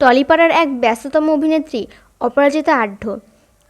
টলিপাড়ার এক ব্যস্ততম অভিনেত্রী, অপরাজিতা আঢ্য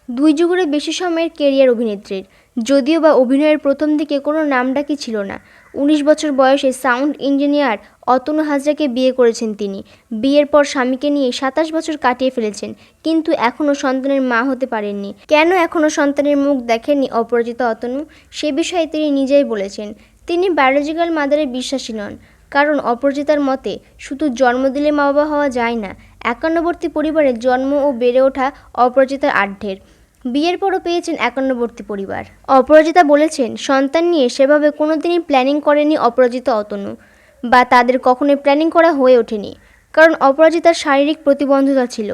দুই যুগের বেশি সময়ের কেরিয়ার অভিনেত্রীর। যদিও বা অভিনয়ের প্রথম দিকে কোনো নামডাকি ছিল না। উনিশ বছর বয়সে সাউন্ড ইঞ্জিনিয়ার অতনু হাজরাকে বিয়ে করেছেন তিনি। বিয়ের পর স্বামীকে নিয়ে সাতাশ বছর কাটিয়ে ফেলেছেন, কিন্তু এখনও সন্তানের মা হতে পারেননি। কেন এখনও সন্তানের মুখ দেখেননি অপরাজিতা অতনু? সে বিষয়ে তিনি নিজেই বলেছেন। তিনি বায়োলজিক্যাল মাদারে বিশ্বাসী নন। কারণ অপরাজিতার মতে শুধু জন্ম দিলে মা বাবা হওয়া যায় না, একান্নবর্তী পরিবারে জন্ম ও বেড়ে ওঠা অপরাজিতার আঢ্যের বিয়ের পরও পেয়েছেন একান্নবর্তী পরিবার। অপরাজিতা বলেছেন, সন্তান নিয়ে সেভাবে কোনোদিনই প্ল্যানিং করেনি অপরাজিতা অতনু, বা তাদের কখনোই প্ল্যানিং করা হয়ে ওঠেনি, কারণ অপরাজিতার শারীরিক প্রতিবন্ধতা ছিল,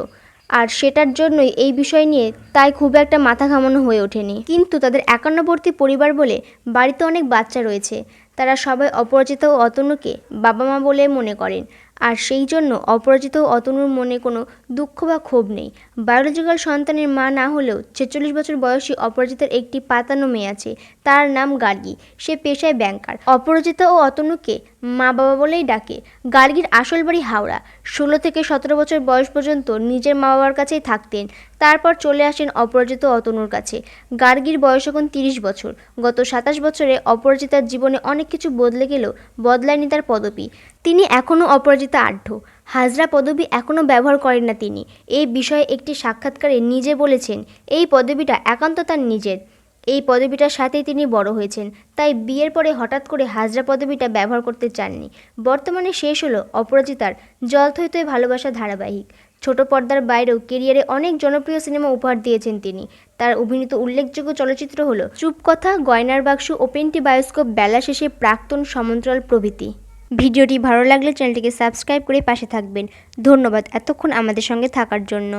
আর সেটার জন্যই এই বিষয় নিয়ে তাই খুব একটা মাথা ঘামানো হয়ে ওঠেনি। কিন্তু তাদের একান্নবর্তী পরিবার বলে বাড়িতে অনেক বাচ্চা রয়েছে তারা সবাই অপরাজিতা ও অতনুকে বাবা মা বলে মনে করেন। আর সেই জন্য অপরাজিত ও অতনুর মনে কোনো দুঃখ বা ক্ষোভ নেই। বায়োলজিক্যাল সন্তানের মা না হলেও ছেচল্লিশ বছর বয়সী অপরাজিতার একটি পাতানো মেয়ে আছে। তার নাম গার্গী। সে পেশায় ব্যাংকার। অপরাজিতা ও অতনুকে মা বাবা বলেই ডাকে। গার্গীর আসল বাড়ি হাওড়া। ষোলো থেকে সতেরো বছর বয়স পর্যন্ত নিজের মা বাবার কাছেই থাকতেন। তারপর চলে আসেন অপরাজিত অতনুর কাছে। গার্গীর বয়স এখন তিরিশ বছর। গত সাতাশ বছরে অপরাজিতার জীবনে অনেক কিছু বদলে গেলেও বদলায়নি তার পদবি। তিনি এখনও অপরাজিতা আঢ্য হাজরা পদবি এখনও ব্যবহার করেন না তিনি। এই বিষয়ে একটি সাক্ষাৎকারে নিজে বলেছেন, এই পদবিটা একান্ত তার নিজের। এই পদবিটার সাথেই তিনি বড় হয়েছেন। তাই বিয়ের পরে হঠাৎ করে হাজরা পদবিটা ব্যবহার করতে চাননি। বর্তমানে শেষ হলো অপরাজিতার জল থইতই ভালোবাসা ধারাবাহিক। ছোট পর্দার বাইরেও কেরিয়ারে অনেক জনপ্রিয় সিনেমা উপহার দিয়েছেন তিনি। তার অভিনীত উল্লেখযোগ্য চলচ্চিত্র হল চুপকথা, গয়নার বাক্স ওপেনটি বায়োস্কোপ বেলা শেষে প্রাক্তন সমন্ত্রল প্রভৃতি। ভিডিওটি ভালো লাগলে চ্যানেলটিকে সাবস্ক্রাইব করে পাশে থাকবেন। ধন্যবাদ এতক্ষণ আমাদের সঙ্গে থাকার জন্য।